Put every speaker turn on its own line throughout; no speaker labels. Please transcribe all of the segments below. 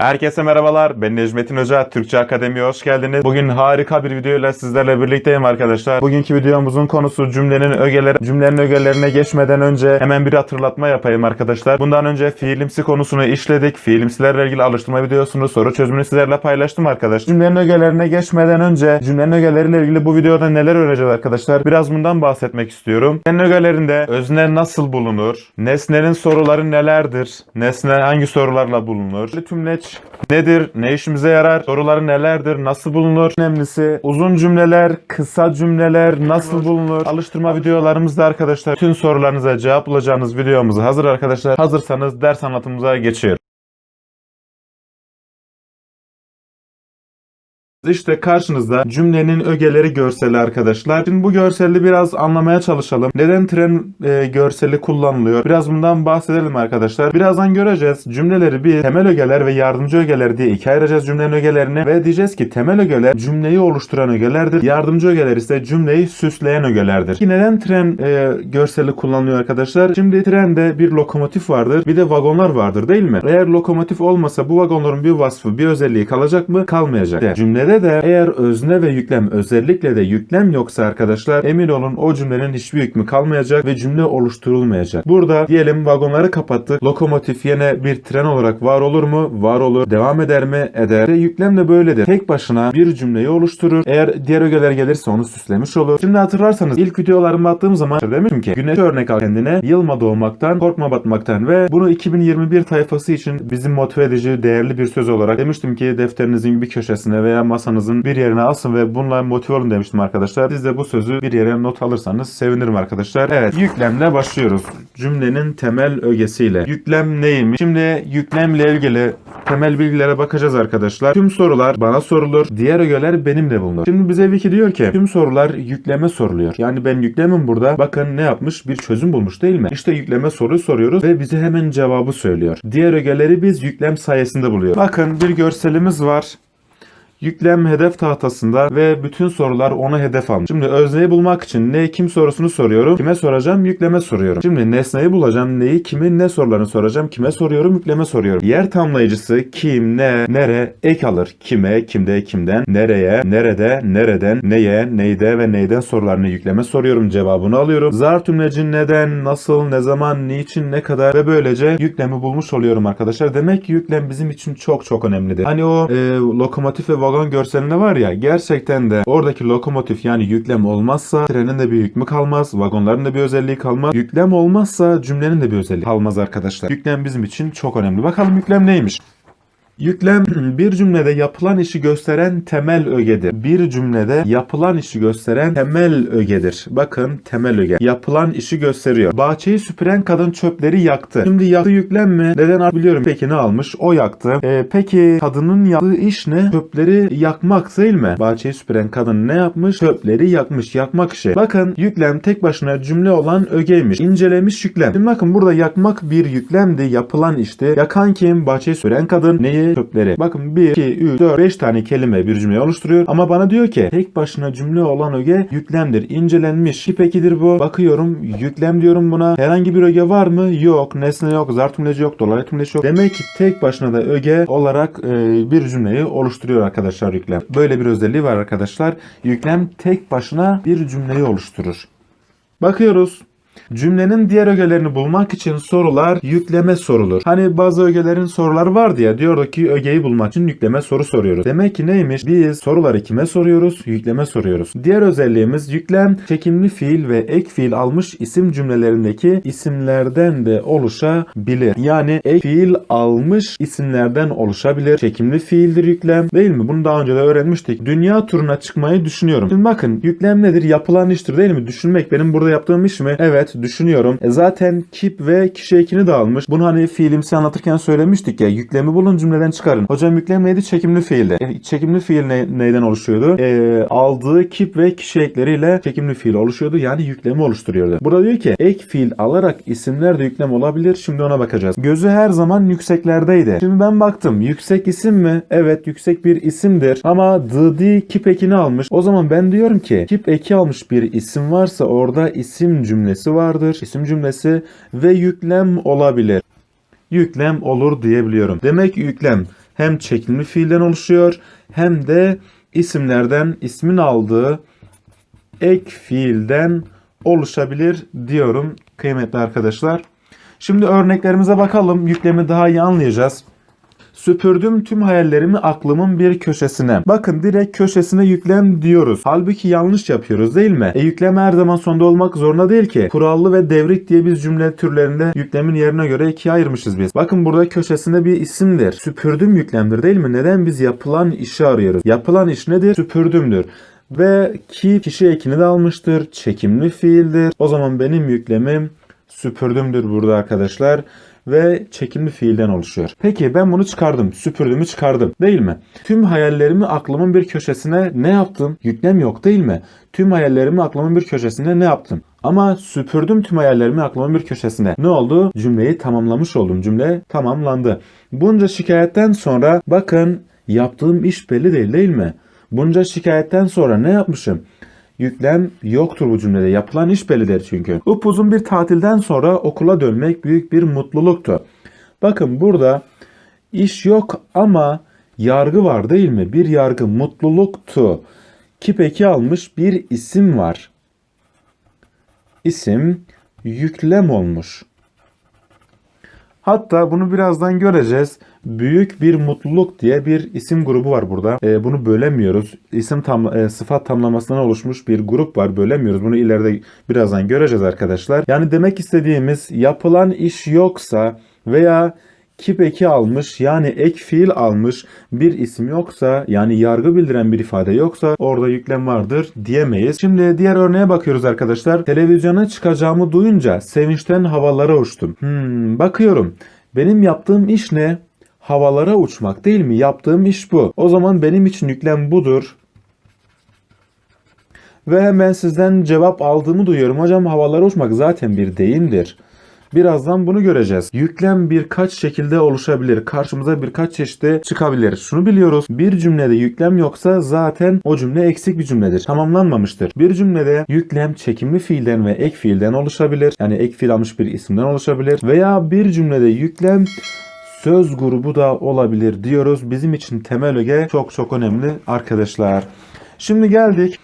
Herkese merhabalar. Ben Necmettin Hoca. Türkçe Akademi'ye hoş geldiniz. Bugün harika bir videoyla sizlerle birlikteyim arkadaşlar. Bugünkü videomuzun konusu cümlenin ögeleri. Cümlenin ögelerine geçmeden önce hemen bir hatırlatma yapayım arkadaşlar. Bundan önce fiilimsi konusunu işledik. Fiilimsilerle ilgili alıştırma videosunu, soru çözümünü sizlerle paylaştım arkadaşlar. Cümlenin ögelerine geçmeden önce cümlenin ögeleriyle ilgili bu videoda neler öğreneceğiz arkadaşlar? Biraz bundan bahsetmek istiyorum. Cümlenin ögelerinde özne nasıl bulunur? Nesnenin soruları nelerdir? Nesne hangi sorularla bulunur? Tümleç nedir? Ne işimize yarar? Soruları nelerdir? Nasıl bulunur? Önemlisi uzun cümleler, kısa cümleler nasıl bulunur? Alıştırma videolarımızda arkadaşlar tüm sorularınıza cevap bulacağınız videomuz hazır arkadaşlar. Hazırsanız ders anlatımıza geçiyoruz. İşte karşınızda cümlenin ögeleri görseli arkadaşlar. Şimdi bu görseli biraz anlamaya çalışalım. Neden tren e, görseli kullanılıyor? Biraz bundan bahsedelim arkadaşlar. Birazdan göreceğiz. Cümleleri bir temel ögeler ve yardımcı ögeler diye ikiye ayıracağız cümlenin ögelerini ve diyeceğiz ki temel ögeler cümleyi oluşturan ögelerdir. Yardımcı ögeler ise cümleyi süsleyen ögelerdir. Peki neden tren e, görseli kullanılıyor arkadaşlar? Şimdi trende bir lokomotif vardır. Bir de vagonlar vardır değil mi? Eğer lokomotif olmasa bu vagonların bir vasfı, bir özelliği kalacak mı? Kalmayacak. Cümlede de eğer özne ve yüklem özellikle de yüklem yoksa arkadaşlar emin olun o cümlenin hiçbir hükmü kalmayacak ve cümle oluşturulmayacak. Burada diyelim vagonları kapattık. Lokomotif yine bir tren olarak var olur mu? Var olur. Devam eder mi? Eder. Ve yüklem de böyledir. Tek başına bir cümleyi oluşturur. Eğer diğer ögeler gelirse onu süslemiş olur. Şimdi hatırlarsanız ilk videolarımı attığım zaman demiştim ki güneş örnek al kendine yılma doğmaktan, korkma batmaktan ve bunu 2021 tayfası için bizim motive edici değerli bir söz olarak demiştim ki defterinizin bir köşesine veya masanızın bir yerine asın ve bununla motive olun demiştim arkadaşlar. Siz de bu sözü bir yere not alırsanız sevinirim arkadaşlar. Evet yüklemle başlıyoruz. Cümlenin temel ögesiyle. Yüklem neymiş? Şimdi yüklemle ilgili temel bilgilere bakacağız arkadaşlar. Tüm sorular bana sorulur. Diğer ögeler benimle bulunur. Şimdi bize Wiki diyor ki tüm sorular yükleme soruluyor. Yani ben yüklemim burada. Bakın ne yapmış? Bir çözüm bulmuş değil mi? İşte yükleme soruyu soruyoruz ve bize hemen cevabı söylüyor. Diğer ögeleri biz yüklem sayesinde buluyoruz. Bakın bir görselimiz var. Yüklem hedef tahtasında ve bütün sorular ona hedef almış. Şimdi özneyi bulmak için ne kim sorusunu soruyorum. Kime soracağım? Yükleme soruyorum. Şimdi nesneyi bulacağım. Neyi, kimin, ne sorularını soracağım. Kime soruyorum? Yükleme soruyorum. Yer tamlayıcısı kim, ne, nere ek alır. Kime, kimde, kimden, nereye, nerede, nereden, neye, neyde ve neyden sorularını yükleme soruyorum. Cevabını alıyorum. Zar tümleci neden, nasıl, ne zaman, niçin, ne kadar ve böylece yüklemi bulmuş oluyorum arkadaşlar. Demek ki yüklem bizim için çok çok önemlidir. Hani o e, lokomotif ve vagon görselinde var ya gerçekten de oradaki lokomotif yani yüklem olmazsa trenin de bir hükmü kalmaz, vagonların da bir özelliği kalmaz. Yüklem olmazsa cümlenin de bir özelliği kalmaz arkadaşlar. Yüklem bizim için çok önemli. Bakalım yüklem neymiş? Yüklem bir cümlede yapılan işi gösteren temel ögedir. Bir cümlede yapılan işi gösteren temel ögedir. Bakın temel öge. Yapılan işi gösteriyor. Bahçeyi süpüren kadın çöpleri yaktı. Şimdi yaktı yüklem mi? Neden biliyorum. Peki ne almış? O yaktı. Ee, peki kadının yaptığı iş ne? Çöpleri yakmak değil mi? Bahçeyi süpüren kadın ne yapmış? Çöpleri yakmış. Yakmak işi. Bakın yüklem tek başına cümle olan ögeymiş. İncelemiş yüklem. Şimdi bakın burada yakmak bir yüklemdi. Yapılan işti. Yakan kim? Bahçeyi süpüren kadın. Neyi? Çöpleri. Bakın 1, 2, 3, 4, 5 tane kelime bir cümleyi oluşturuyor. Ama bana diyor ki tek başına cümle olan öge yüklemdir. İncelenmiş. Ki pekidir bu. Bakıyorum yüklem diyorum buna. Herhangi bir öge var mı? Yok. Nesne yok. Zar tümleci yok. Dolaylı tümleci yok. Demek ki tek başına da öge olarak e, bir cümleyi oluşturuyor arkadaşlar yüklem. Böyle bir özelliği var arkadaşlar. Yüklem tek başına bir cümleyi oluşturur. Bakıyoruz. Cümlenin diğer ögelerini bulmak için sorular yükleme sorulur. Hani bazı ögelerin soruları vardı ya diyordu ki ögeyi bulmak için yükleme soru soruyoruz. Demek ki neymiş? Biz soruları kime soruyoruz? Yükleme soruyoruz. Diğer özelliğimiz yüklem çekimli fiil ve ek fiil almış isim cümlelerindeki isimlerden de oluşabilir. Yani ek fiil almış isimlerden oluşabilir. Çekimli fiildir yüklem. Değil mi? Bunu daha önce de öğrenmiştik. Dünya turuna çıkmayı düşünüyorum. Şimdi bakın yüklem nedir? Yapılan iştir değil mi? Düşünmek benim burada yaptığım iş mi? Evet düşünüyorum. E zaten kip ve kişi ekini de almış. Bunu hani fiilimsi anlatırken söylemiştik ya. Yüklemi bulun cümleden çıkarın. Hocam yüklem neydi? Çekimli fiildi. E, çekimli fiil ne, neyden oluşuyordu? E, aldığı kip ve kişi ekleriyle çekimli fiil oluşuyordu. Yani yüklemi oluşturuyordu. Burada diyor ki ek fiil alarak isimler de yüklem olabilir. Şimdi ona bakacağız. Gözü her zaman yükseklerdeydi. Şimdi ben baktım. Yüksek isim mi? Evet yüksek bir isimdir. Ama dıdi kip ekini almış. O zaman ben diyorum ki kip eki almış bir isim varsa orada isim cümlesi vardır. İsim cümlesi ve yüklem olabilir. Yüklem olur diyebiliyorum. Demek yüklem hem çekimli fiilden oluşuyor hem de isimlerden ismin aldığı ek fiilden oluşabilir diyorum kıymetli arkadaşlar. Şimdi örneklerimize bakalım. Yüklemi daha iyi anlayacağız. Süpürdüm tüm hayallerimi aklımın bir köşesine. Bakın direkt köşesine yüklem diyoruz. Halbuki yanlış yapıyoruz değil mi? E yüklem her zaman sonda olmak zorunda değil ki. Kurallı ve devrik diye biz cümle türlerinde yüklemin yerine göre ikiye ayırmışız biz. Bakın burada köşesinde bir isimdir. Süpürdüm yüklemdir değil mi? Neden biz yapılan işi arıyoruz? Yapılan iş nedir? Süpürdümdür. Ve ki kişi ekini de almıştır. Çekimli fiildir. O zaman benim yüklemim süpürdümdür burada arkadaşlar ve çekimli fiilden oluşuyor. Peki ben bunu çıkardım. Süpürdüğümü çıkardım. Değil mi? Tüm hayallerimi aklımın bir köşesine ne yaptım? Yüklem yok değil mi? Tüm hayallerimi aklımın bir köşesine ne yaptım? Ama süpürdüm tüm hayallerimi aklımın bir köşesine. Ne oldu? Cümleyi tamamlamış oldum. Cümle tamamlandı. Bunca şikayetten sonra bakın yaptığım iş belli değil değil mi? Bunca şikayetten sonra ne yapmışım? Yüklem yoktur bu cümlede. Yapılan iş bellidir çünkü. Upuzun bir tatilden sonra okula dönmek büyük bir mutluluktu. Bakın burada iş yok ama yargı var değil mi? Bir yargı mutluluktu. Kipeki almış bir isim var. İsim yüklem olmuş. Hatta bunu birazdan göreceğiz. Büyük bir mutluluk diye bir isim grubu var burada. E, bunu bölemiyoruz. İsim tam e, sıfat tamlamasından oluşmuş bir grup var. Bölemiyoruz. Bunu ileride birazdan göreceğiz arkadaşlar. Yani demek istediğimiz yapılan iş yoksa veya kip eki almış yani ek fiil almış bir isim yoksa yani yargı bildiren bir ifade yoksa orada yüklem vardır diyemeyiz. Şimdi diğer örneğe bakıyoruz arkadaşlar. Televizyona çıkacağımı duyunca sevinçten havalara uçtum. Hmm, bakıyorum. Benim yaptığım iş ne? Havalara uçmak değil mi? Yaptığım iş bu. O zaman benim için yüklem budur. Ve hemen sizden cevap aldığımı duyuyorum. Hocam havalara uçmak zaten bir deyimdir. Birazdan bunu göreceğiz. Yüklem birkaç şekilde oluşabilir. Karşımıza birkaç çeşitte çıkabilir. Şunu biliyoruz. Bir cümlede yüklem yoksa zaten o cümle eksik bir cümledir. Tamamlanmamıştır. Bir cümlede yüklem çekimli fiilden ve ek fiilden oluşabilir. Yani ek fiil almış bir isimden oluşabilir. Veya bir cümlede yüklem söz grubu da olabilir diyoruz. Bizim için temel öge çok çok önemli arkadaşlar. Şimdi geldik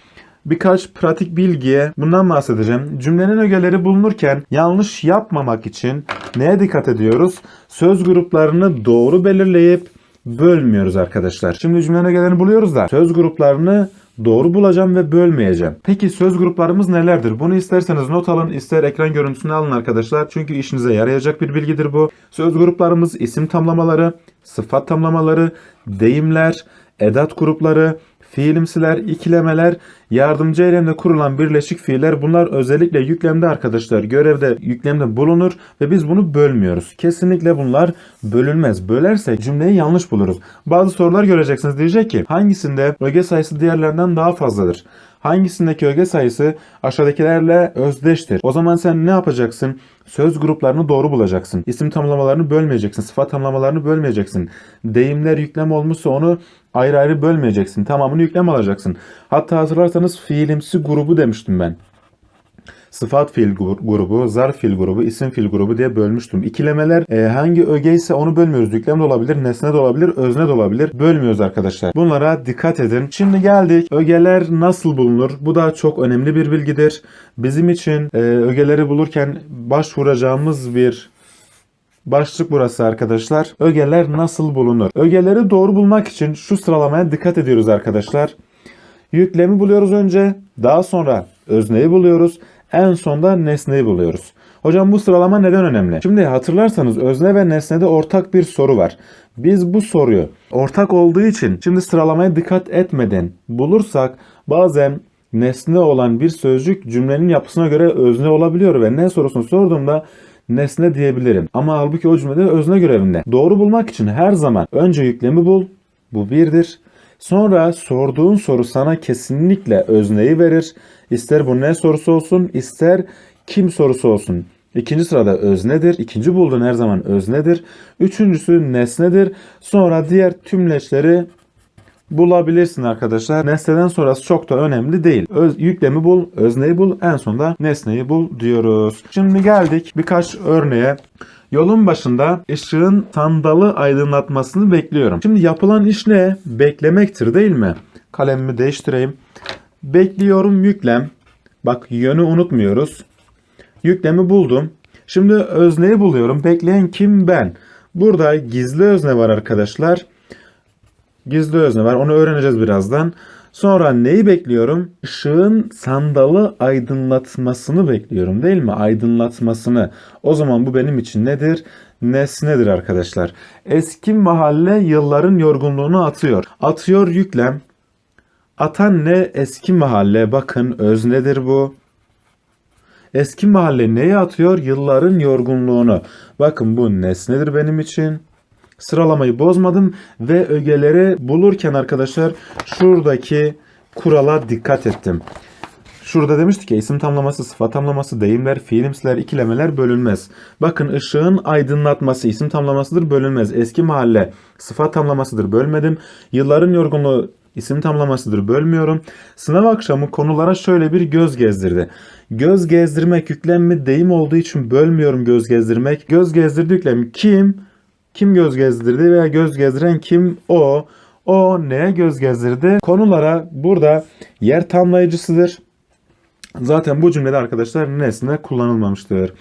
birkaç pratik bilgiye bundan bahsedeceğim. Cümlenin ögeleri bulunurken yanlış yapmamak için neye dikkat ediyoruz? Söz gruplarını doğru belirleyip bölmüyoruz arkadaşlar. Şimdi cümlenin ögelerini buluyoruz da söz gruplarını doğru bulacağım ve bölmeyeceğim. Peki söz gruplarımız nelerdir? Bunu isterseniz not alın, ister ekran görüntüsünü alın arkadaşlar. Çünkü işinize yarayacak bir bilgidir bu. Söz gruplarımız isim tamlamaları, sıfat tamlamaları, deyimler, edat grupları, fiilimsiler, ikilemeler, yardımcı eylemle kurulan birleşik fiiller bunlar özellikle yüklemde arkadaşlar görevde yüklemde bulunur ve biz bunu bölmüyoruz. Kesinlikle bunlar bölünmez. Bölersek cümleyi yanlış buluruz. Bazı sorular göreceksiniz diyecek ki hangisinde öge sayısı diğerlerinden daha fazladır? Hangisindeki öge sayısı aşağıdakilerle özdeştir? O zaman sen ne yapacaksın? Söz gruplarını doğru bulacaksın. İsim tamlamalarını bölmeyeceksin. Sıfat tamlamalarını bölmeyeceksin. Deyimler yüklem olmuşsa onu ayrı ayrı bölmeyeceksin. Tamamını yüklem alacaksın. Hatta hatırlarsanız fiilimsi grubu demiştim ben sıfat fiil grubu, zarf fiil grubu, isim fiil grubu diye bölmüştüm. İkilemeler e, hangi öge ise onu bölmüyoruz. Yüklem de olabilir, nesne de olabilir, özne de olabilir. Bölmüyoruz arkadaşlar. Bunlara dikkat edin. Şimdi geldik. Ögeler nasıl bulunur? Bu da çok önemli bir bilgidir. Bizim için e, ögeleri bulurken başvuracağımız bir Başlık burası arkadaşlar. Ögeler nasıl bulunur? Ögeleri doğru bulmak için şu sıralamaya dikkat ediyoruz arkadaşlar. Yüklemi buluyoruz önce. Daha sonra özneyi buluyoruz. En sonda nesneyi buluyoruz. Hocam bu sıralama neden önemli? Şimdi hatırlarsanız özne ve nesnede ortak bir soru var. Biz bu soruyu ortak olduğu için şimdi sıralamaya dikkat etmeden bulursak bazen nesne olan bir sözcük cümlenin yapısına göre özne olabiliyor ve ne sorusunu sorduğumda nesne diyebilirim. Ama halbuki o cümlede özne görevinde. Doğru bulmak için her zaman önce yüklemi bul. Bu birdir. Sonra sorduğun soru sana kesinlikle özneyi verir. İster bu ne sorusu olsun, ister kim sorusu olsun. İkinci sırada öznedir. İkinci bulduğun her zaman öznedir. Üçüncüsü nesnedir. Sonra diğer tümleçleri bulabilirsin arkadaşlar. Nesneden sonrası çok da önemli değil. Öz, yüklemi bul, özneyi bul, en sonunda nesneyi bul diyoruz. Şimdi geldik birkaç örneğe. Yolun başında ışığın sandalı aydınlatmasını bekliyorum. Şimdi yapılan iş ne? Beklemektir değil mi? Kalemimi değiştireyim. Bekliyorum yüklem. Bak yönü unutmuyoruz. Yüklemi buldum. Şimdi özneyi buluyorum. Bekleyen kim? Ben. Burada gizli özne var arkadaşlar. Gizli özne var. Onu öğreneceğiz birazdan. Sonra neyi bekliyorum? Işığın sandalı aydınlatmasını bekliyorum değil mi? Aydınlatmasını. O zaman bu benim için nedir? Nesnedir arkadaşlar. Eski mahalle yılların yorgunluğunu atıyor. Atıyor yüklem. Atan ne? Eski mahalle. Bakın öznedir bu. Eski mahalle neye atıyor? Yılların yorgunluğunu. Bakın bu nesnedir benim için. Sıralamayı bozmadım ve ögeleri bulurken arkadaşlar şuradaki kurala dikkat ettim. Şurada demiştik ya isim tamlaması, sıfat tamlaması, deyimler, fiilimsler, ikilemeler bölünmez. Bakın ışığın aydınlatması isim tamlamasıdır bölünmez. Eski mahalle sıfat tamlamasıdır bölmedim. Yılların yorgunluğu isim tamlamasıdır bölmüyorum. Sınav akşamı konulara şöyle bir göz gezdirdi. Göz gezdirmek yüklem mi deyim olduğu için bölmüyorum göz gezdirmek. Göz gezdirdi yüklem kim? Kim göz gezdirdi veya göz gezdiren kim? O. O neye göz gezdirdi? Konulara burada yer tamlayıcısıdır. Zaten bu cümlede arkadaşlar nesne kullanılmamıştır.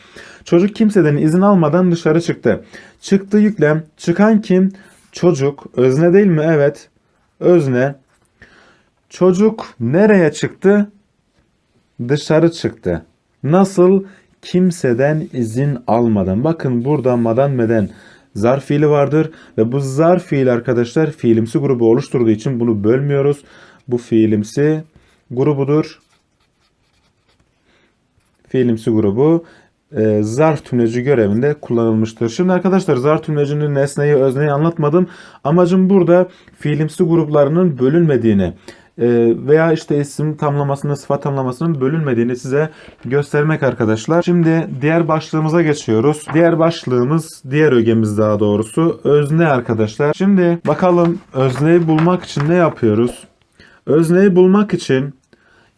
Çocuk kimseden izin almadan dışarı çıktı. Çıktı yüklem. Çıkan kim? Çocuk. Özne değil mi? Evet. Özne. Çocuk nereye çıktı? Dışarı çıktı. Nasıl? Kimseden izin almadan. Bakın burada madan meden zarf fiili vardır ve bu zarf fiil arkadaşlar fiilimsi grubu oluşturduğu için bunu bölmüyoruz. Bu fiilimsi grubudur. Fiilimsi grubu e, zarf tümleci görevinde kullanılmıştır. Şimdi arkadaşlar zarf tümlecinin nesneyi özneyi anlatmadım. Amacım burada fiilimsi gruplarının bölünmediğini veya işte isim tamlamasının, sıfat tamlamasının bölünmediğini size göstermek arkadaşlar. Şimdi diğer başlığımıza geçiyoruz. Diğer başlığımız, diğer ögemiz daha doğrusu özne arkadaşlar. Şimdi bakalım özneyi bulmak için ne yapıyoruz? Özneyi bulmak için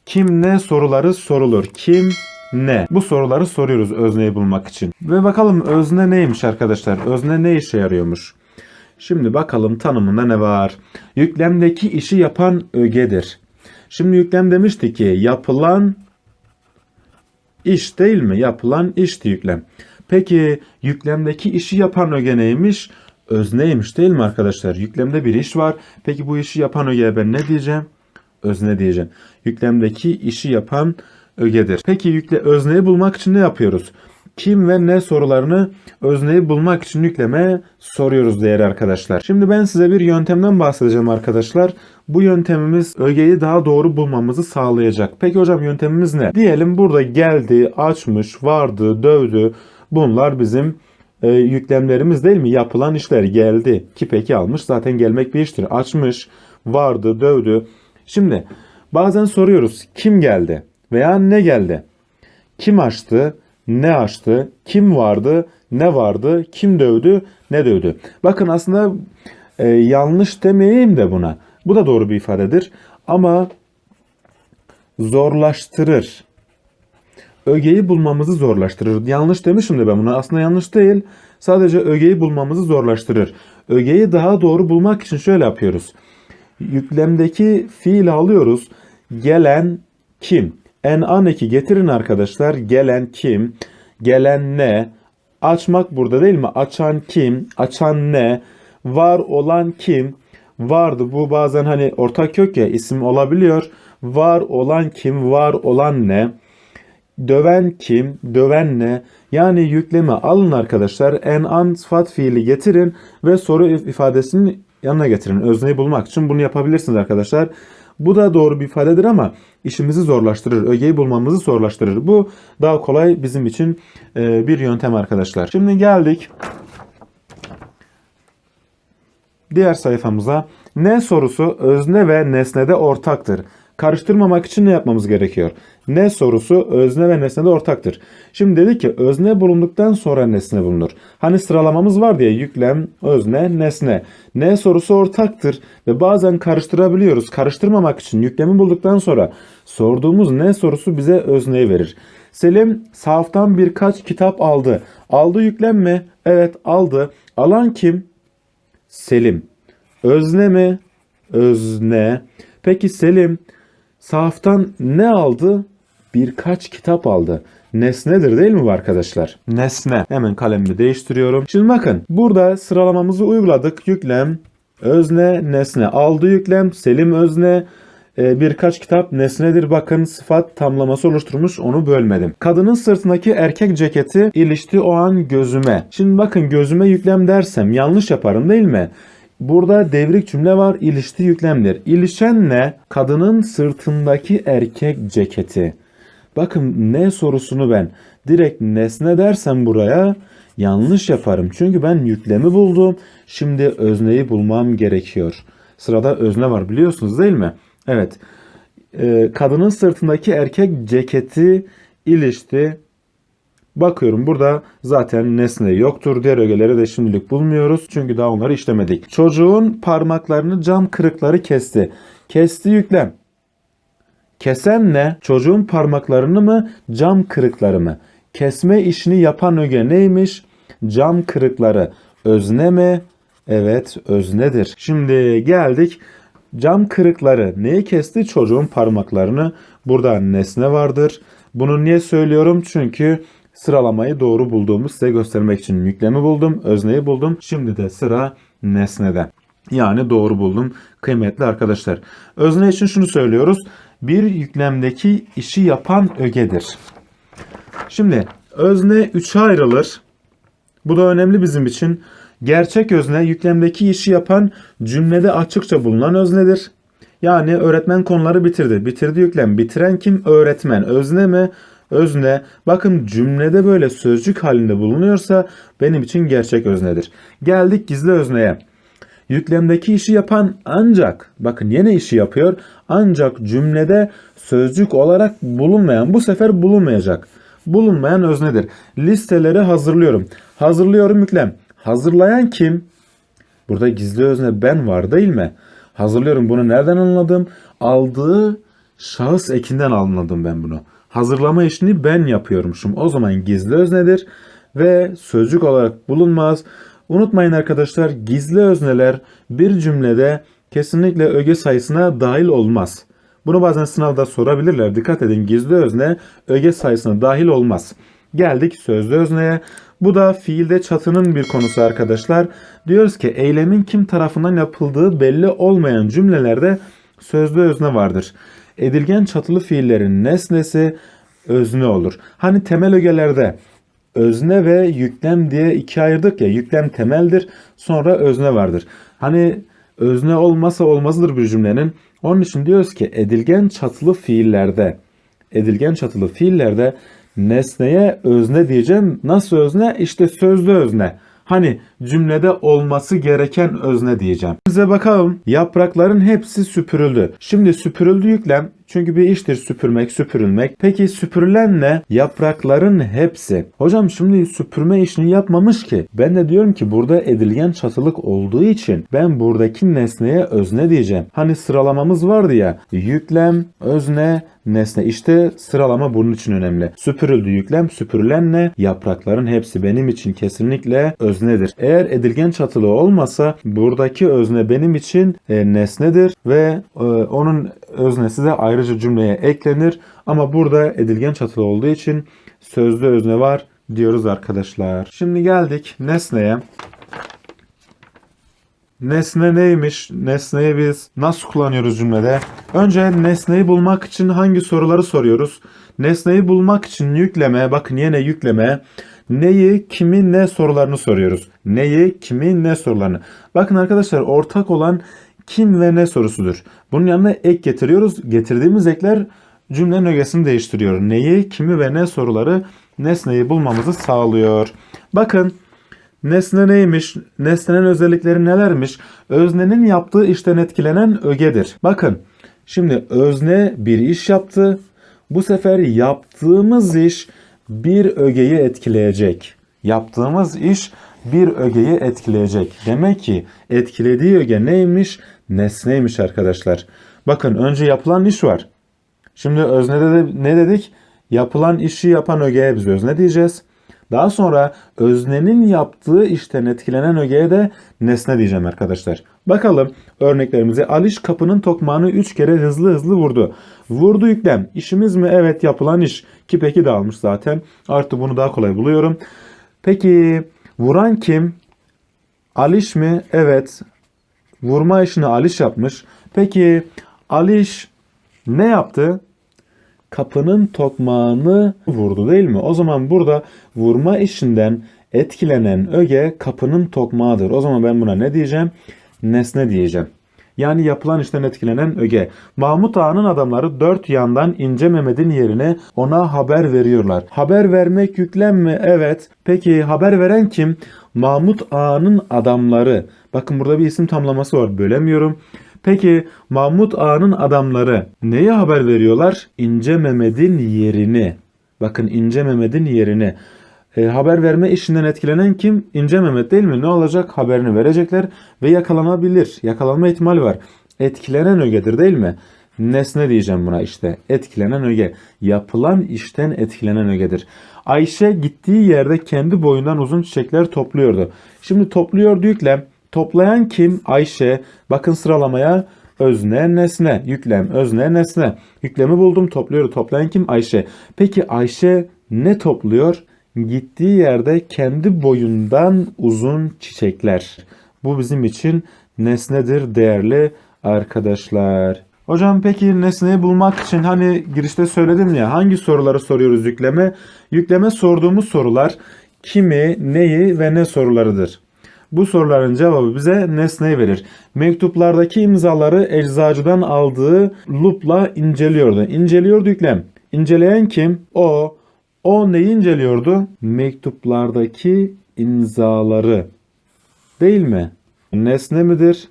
kim ne soruları sorulur. Kim ne? Bu soruları soruyoruz özneyi bulmak için. Ve bakalım özne neymiş arkadaşlar? Özne ne işe yarıyormuş? Şimdi bakalım tanımında ne var? Yüklemdeki işi yapan ögedir. Şimdi yüklem demişti ki yapılan iş değil mi? Yapılan işti yüklem. Peki yüklemdeki işi yapan öge neymiş? Özneymiş değil mi arkadaşlar? Yüklemde bir iş var. Peki bu işi yapan ögeye ben ne diyeceğim? Özne diyeceğim. Yüklemdeki işi yapan ögedir. Peki yükle özneyi bulmak için ne yapıyoruz? Kim ve ne sorularını özneyi bulmak için yükleme soruyoruz değerli arkadaşlar. Şimdi ben size bir yöntemden bahsedeceğim arkadaşlar. Bu yöntemimiz ögeyi daha doğru bulmamızı sağlayacak. Peki hocam yöntemimiz ne? Diyelim burada geldi, açmış, vardı, dövdü. Bunlar bizim e, yüklemlerimiz değil mi? Yapılan işler geldi. Ki peki almış zaten gelmek bir iştir. Açmış, vardı, dövdü. Şimdi bazen soruyoruz kim geldi veya ne geldi? Kim açtı? Ne açtı? Kim vardı? Ne vardı? Kim dövdü? Ne dövdü? Bakın aslında e, yanlış demeyeyim de buna. Bu da doğru bir ifadedir. Ama zorlaştırır. Ögeyi bulmamızı zorlaştırır. Yanlış demişim de ben buna. Aslında yanlış değil. Sadece ögeyi bulmamızı zorlaştırır. Ögeyi daha doğru bulmak için şöyle yapıyoruz. Yüklemdeki fiili alıyoruz. Gelen kim? En an eki getirin arkadaşlar. Gelen kim? Gelen ne? Açmak burada değil mi? Açan kim? Açan ne? Var olan kim? Vardı. Bu bazen hani ortak kök ya isim olabiliyor. Var olan kim? Var olan ne? Döven kim? Döven ne? Yani yüklemi alın arkadaşlar. En an sıfat fiili getirin ve soru ifadesinin yanına getirin. Özneyi bulmak için bunu yapabilirsiniz arkadaşlar. Bu da doğru bir ifadedir ama işimizi zorlaştırır. Ögeyi bulmamızı zorlaştırır. Bu daha kolay bizim için e, bir yöntem arkadaşlar. Şimdi geldik diğer sayfamıza. Ne sorusu özne ve nesnede ortaktır. Karıştırmamak için ne yapmamız gerekiyor? Ne sorusu özne ve nesnede ortaktır. Şimdi dedi ki özne bulunduktan sonra nesne bulunur. Hani sıralamamız var diye yüklem, özne, nesne. Ne sorusu ortaktır ve bazen karıştırabiliyoruz. Karıştırmamak için yüklemi bulduktan sonra sorduğumuz ne sorusu bize özneyi verir. Selim sahaftan birkaç kitap aldı. Aldı yüklem mi? Evet aldı. Alan kim? Selim. Özne mi? Özne. Peki Selim sahaftan ne aldı? Birkaç kitap aldı. Nesnedir değil mi bu arkadaşlar? Nesne. Hemen kalemimi değiştiriyorum. Şimdi bakın burada sıralamamızı uyguladık. Yüklem, özne, nesne. Aldı yüklem, Selim özne, e, birkaç kitap nesnedir. Bakın sıfat tamlaması oluşturmuş onu bölmedim. Kadının sırtındaki erkek ceketi ilişti o an gözüme. Şimdi bakın gözüme yüklem dersem yanlış yaparım değil mi? Burada devrik cümle var ilişti yüklemdir. İlişen ne? Kadının sırtındaki erkek ceketi. Bakın ne sorusunu ben direkt nesne dersem buraya yanlış yaparım. Çünkü ben yüklemi buldum. Şimdi özneyi bulmam gerekiyor. Sırada özne var biliyorsunuz değil mi? Evet. Ee, kadının sırtındaki erkek ceketi ilişti. Bakıyorum burada zaten nesne yoktur. Diğer ögeleri de şimdilik bulmuyoruz. Çünkü daha onları işlemedik. Çocuğun parmaklarını cam kırıkları kesti. Kesti yüklem. Kesen ne? Çocuğun parmaklarını mı, cam kırıkları mı? Kesme işini yapan öge neymiş? Cam kırıkları. Özne mi? Evet, öznedir. Şimdi geldik. Cam kırıkları neyi kesti? Çocuğun parmaklarını. Burada nesne vardır. Bunu niye söylüyorum? Çünkü sıralamayı doğru bulduğumu size göstermek için yüklemi buldum, özneyi buldum. Şimdi de sıra nesnede. Yani doğru buldum kıymetli arkadaşlar. Özne için şunu söylüyoruz. Bir yüklemdeki işi yapan ögedir. Şimdi özne üçe ayrılır. Bu da önemli bizim için. Gerçek özne yüklemdeki işi yapan cümlede açıkça bulunan öznedir. Yani öğretmen konuları bitirdi. Bitirdi yüklem. Bitiren kim? Öğretmen. Özne mi? Özne. Bakın cümlede böyle sözcük halinde bulunuyorsa benim için gerçek öznedir. Geldik gizli özneye. Yüklemdeki işi yapan ancak, bakın yine işi yapıyor, ancak cümlede sözcük olarak bulunmayan, bu sefer bulunmayacak. Bulunmayan öznedir. Listeleri hazırlıyorum. Hazırlıyorum yüklem. Hazırlayan kim? Burada gizli özne ben var değil mi? Hazırlıyorum. Bunu nereden anladım? Aldığı şahıs ekinden anladım ben bunu. Hazırlama işini ben yapıyormuşum. O zaman gizli öznedir ve sözcük olarak bulunmaz. Unutmayın arkadaşlar gizli özneler bir cümlede kesinlikle öge sayısına dahil olmaz. Bunu bazen sınavda sorabilirler. Dikkat edin gizli özne öge sayısına dahil olmaz. Geldik sözlü özneye. Bu da fiilde çatının bir konusu arkadaşlar. Diyoruz ki eylemin kim tarafından yapıldığı belli olmayan cümlelerde sözlü özne vardır. Edilgen çatılı fiillerin nesnesi özne olur. Hani temel ögelerde özne ve yüklem diye ikiye ayırdık ya. Yüklem temeldir, sonra özne vardır. Hani özne olmasa olmazıdır bir cümlenin. Onun için diyoruz ki edilgen çatılı fiillerde edilgen çatılı fiillerde nesneye özne diyeceğim. Nasıl özne? İşte sözlü özne. Hani cümlede olması gereken özne diyeceğim. Bize bakalım. Yaprakların hepsi süpürüldü. Şimdi süpürüldü yüklem. Çünkü bir iştir süpürmek, süpürülmek. Peki süpürülen ne? Yaprakların hepsi. Hocam şimdi süpürme işini yapmamış ki. Ben de diyorum ki burada edilgen çatılık olduğu için ben buradaki nesneye özne diyeceğim. Hani sıralamamız vardı ya. Yüklem, özne, nesne. İşte sıralama bunun için önemli. Süpürüldü yüklem, süpürülen ne? Yaprakların hepsi benim için kesinlikle öznedir. Eğer edilgen çatılı olmasa buradaki özne benim için e, nesnedir ve e, onun öznesi de ayrıca cümleye eklenir. Ama burada edilgen çatılı olduğu için sözlü özne var diyoruz arkadaşlar. Şimdi geldik nesneye. Nesne neymiş? Nesneyi biz nasıl kullanıyoruz cümlede? Önce nesneyi bulmak için hangi soruları soruyoruz? Nesneyi bulmak için yükleme, bakın yine yükleme. Neyi, kimi, ne sorularını soruyoruz. Neyi, kimi, ne sorularını. Bakın arkadaşlar ortak olan kim ve ne sorusudur. Bunun yanına ek getiriyoruz. Getirdiğimiz ekler cümlenin ögesini değiştiriyor. Neyi, kimi ve ne soruları nesneyi bulmamızı sağlıyor. Bakın Nesne neymiş? Nesnenin özellikleri nelermiş? Öznenin yaptığı işten etkilenen ögedir. Bakın Şimdi özne bir iş yaptı. Bu sefer yaptığımız iş bir ögeyi etkileyecek. Yaptığımız iş bir ögeyi etkileyecek. Demek ki etkilediği öge neymiş? Nesneymiş arkadaşlar. Bakın önce yapılan iş var. Şimdi öznede de ne dedik? Yapılan işi yapan ögeye biz özne diyeceğiz. Daha sonra öznenin yaptığı işten etkilenen ögeye de nesne diyeceğim arkadaşlar. Bakalım örneklerimize. Aliş kapının tokmağını 3 kere hızlı hızlı vurdu. Vurdu yüklem. İşimiz mi? Evet yapılan iş. Ki peki de almış zaten. Artı bunu daha kolay buluyorum. Peki vuran kim? Aliş mi? Evet. Vurma işini Aliş yapmış. Peki Aliş ne yaptı? Kapının tokmağını vurdu değil mi? O zaman burada vurma işinden etkilenen öge kapının tokmağıdır. O zaman ben buna ne diyeceğim? Nesne diyeceğim. Yani yapılan işten etkilenen öge. Mahmut Ağa'nın adamları dört yandan İnce Mehmet'in yerine ona haber veriyorlar. Haber vermek yüklem mi? Evet. Peki haber veren kim? Mahmut Ağa'nın adamları. Bakın burada bir isim tamlaması var. Bölemiyorum. Peki Mahmut Ağa'nın adamları neye haber veriyorlar? İnce Mehmet'in yerini. Bakın İnce Mehmet'in yerini. E, haber verme işinden etkilenen kim? İnce Mehmet değil mi? Ne olacak? Haberini verecekler ve yakalanabilir. Yakalanma ihtimali var. Etkilenen ögedir değil mi? Nesne diyeceğim buna işte. Etkilenen öge. Yapılan işten etkilenen ögedir. Ayşe gittiği yerde kendi boyundan uzun çiçekler topluyordu. Şimdi topluyordu yüklem. Toplayan kim? Ayşe. Bakın sıralamaya özne nesne. Yüklem özne nesne. Yüklemi buldum topluyor. Toplayan kim? Ayşe. Peki Ayşe ne topluyor? Gittiği yerde kendi boyundan uzun çiçekler. Bu bizim için nesnedir değerli arkadaşlar. Hocam peki nesneyi bulmak için hani girişte söyledim ya hangi soruları soruyoruz yükleme? Yükleme sorduğumuz sorular kimi, neyi ve ne sorularıdır. Bu soruların cevabı bize nesneyi verir. Mektuplardaki imzaları eczacıdan aldığı lupla inceliyordu. İnceliyordu yüklem. İnceleyen kim? O. O neyi inceliyordu? Mektuplardaki imzaları. Değil mi? Nesne midir?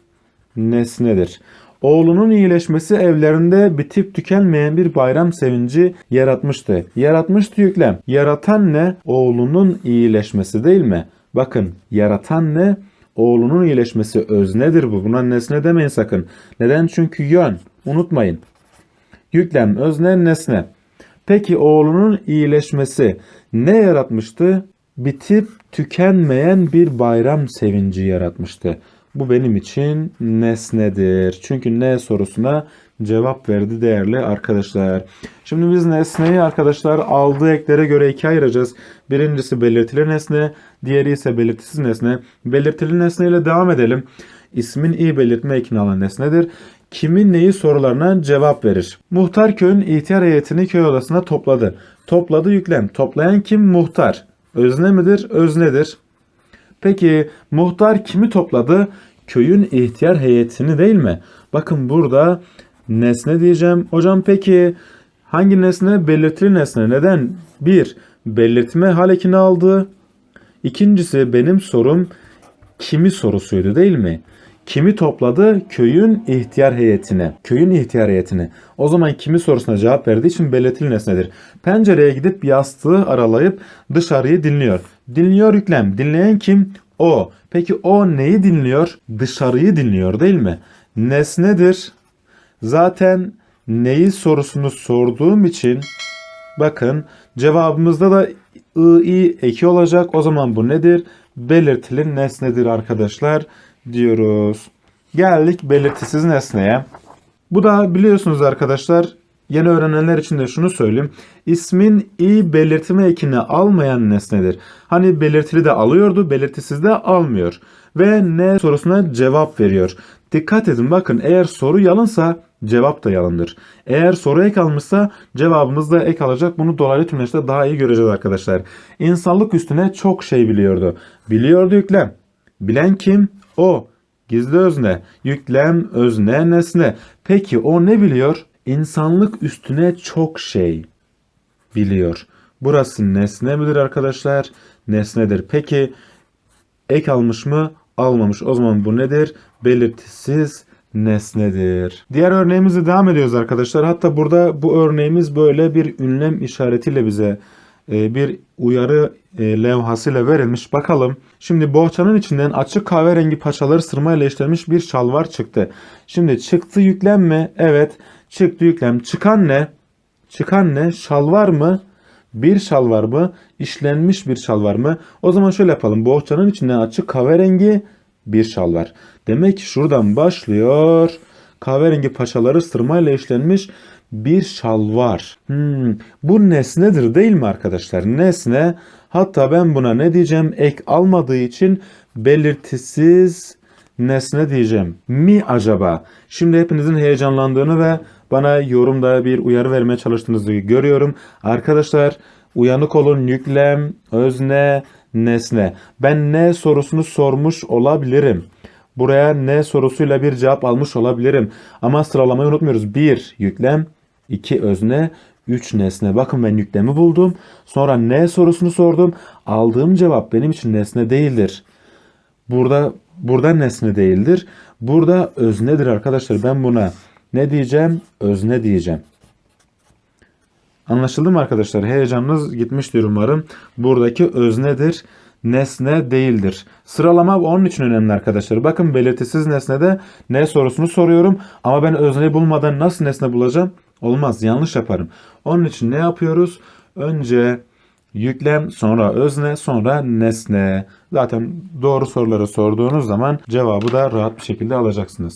Nesnedir. Oğlunun iyileşmesi evlerinde bitip tükenmeyen bir bayram sevinci yaratmıştı. Yaratmıştı yüklem. Yaratan ne? Oğlunun iyileşmesi değil mi? Bakın yaratan ne? Oğlunun iyileşmesi öznedir bu. Buna nesne demeyin sakın. Neden? Çünkü yön. Unutmayın. Yüklem, özne, nesne. Peki oğlunun iyileşmesi ne yaratmıştı? Bitip tükenmeyen bir bayram sevinci yaratmıştı. Bu benim için nesnedir. Çünkü ne sorusuna cevap verdi değerli arkadaşlar. Şimdi biz nesneyi arkadaşlar aldığı eklere göre ikiye ayıracağız. Birincisi belirtili nesne, diğeri ise belirtisiz nesne. Belirtili nesne ile devam edelim. İsmin iyi belirtme ekini alan nesnedir. Kimin neyi sorularına cevap verir. Muhtar köyün ihtiyar heyetini köy odasına topladı. Topladı yüklem. Toplayan kim? Muhtar. Özne midir? Öznedir. Peki muhtar kimi topladı? Köyün ihtiyar heyetini değil mi? Bakın burada nesne diyeceğim. Hocam peki hangi nesne? Belirtili nesne. Neden? Bir, belirtme hal ekini aldı. İkincisi benim sorum kimi sorusuydu değil mi? Kimi topladı? Köyün ihtiyar heyetine. Köyün ihtiyar heyetine. O zaman kimi sorusuna cevap verdiği için belirtili nesnedir. Pencereye gidip yastığı aralayıp dışarıyı dinliyor. Dinliyor yüklem. Dinleyen kim? O. Peki o neyi dinliyor? Dışarıyı dinliyor değil mi? Nesnedir. Zaten neyi sorusunu sorduğum için bakın cevabımızda da ı, i eki olacak. O zaman bu nedir? Belirtili nesnedir arkadaşlar diyoruz. Geldik belirtisiz nesneye. Bu da biliyorsunuz arkadaşlar yeni öğrenenler için de şunu söyleyeyim. İsmin i belirtme ekini almayan nesnedir. Hani belirtili de alıyordu, belirtisiz de almıyor. Ve ne sorusuna cevap veriyor. Dikkat edin bakın eğer soru yalınsa cevap da yalındır. Eğer soru ek almışsa cevabımız da ek alacak. Bunu dolaylı tümleşte daha iyi göreceğiz arkadaşlar. İnsanlık üstüne çok şey biliyordu. Biliyordu yüklem. Bilen kim? O. Gizli özne. Yüklem, özne, nesne. Peki o ne biliyor? İnsanlık üstüne çok şey biliyor. Burası nesne midir arkadaşlar? Nesnedir. Peki ek almış mı? Almamış. O zaman bu nedir? Belirtisiz nesnedir. Diğer örneğimize devam ediyoruz arkadaşlar. Hatta burada bu örneğimiz böyle bir ünlem işaretiyle bize bir uyarı e, levhasıyla verilmiş. Bakalım. Şimdi bohçanın içinden açık kahverengi paçaları sırmayla işlenmiş bir şalvar çıktı. Şimdi çıktı yüklem mi? Evet. Çıktı yüklem. Çıkan ne? Çıkan ne? Şalvar mı? Bir şalvar mı? İşlenmiş bir şalvar mı? O zaman şöyle yapalım. Bohçanın içinden açık kahverengi bir şalvar. Demek ki şuradan başlıyor. Kahverengi paçaları sırmayla işlenmiş bir şalvar. Hmm, bu nesnedir değil mi arkadaşlar? Nesne. Hatta ben buna ne diyeceğim? Ek almadığı için belirtisiz nesne diyeceğim. Mi acaba? Şimdi hepinizin heyecanlandığını ve bana yorumda bir uyarı vermeye çalıştığınızı görüyorum. Arkadaşlar uyanık olun yüklem, özne, nesne. Ben ne sorusunu sormuş olabilirim. Buraya ne sorusuyla bir cevap almış olabilirim. Ama sıralamayı unutmuyoruz. 1 yüklem, 2 özne, 3 nesne. Bakın ben yüklemi buldum. Sonra ne sorusunu sordum. Aldığım cevap benim için nesne değildir. Burada burada nesne değildir. Burada öznedir arkadaşlar. Ben buna ne diyeceğim? Özne diyeceğim. Anlaşıldı mı arkadaşlar? Heyecanınız gitmiştir umarım. Buradaki öznedir. Nesne değildir. Sıralama onun için önemli arkadaşlar. Bakın belirtisiz nesnede ne sorusunu soruyorum. Ama ben özneyi bulmadan nasıl nesne bulacağım? Olmaz. Yanlış yaparım. Onun için ne yapıyoruz? Önce yüklem, sonra özne, sonra nesne. Zaten doğru soruları sorduğunuz zaman cevabı da rahat bir şekilde alacaksınız.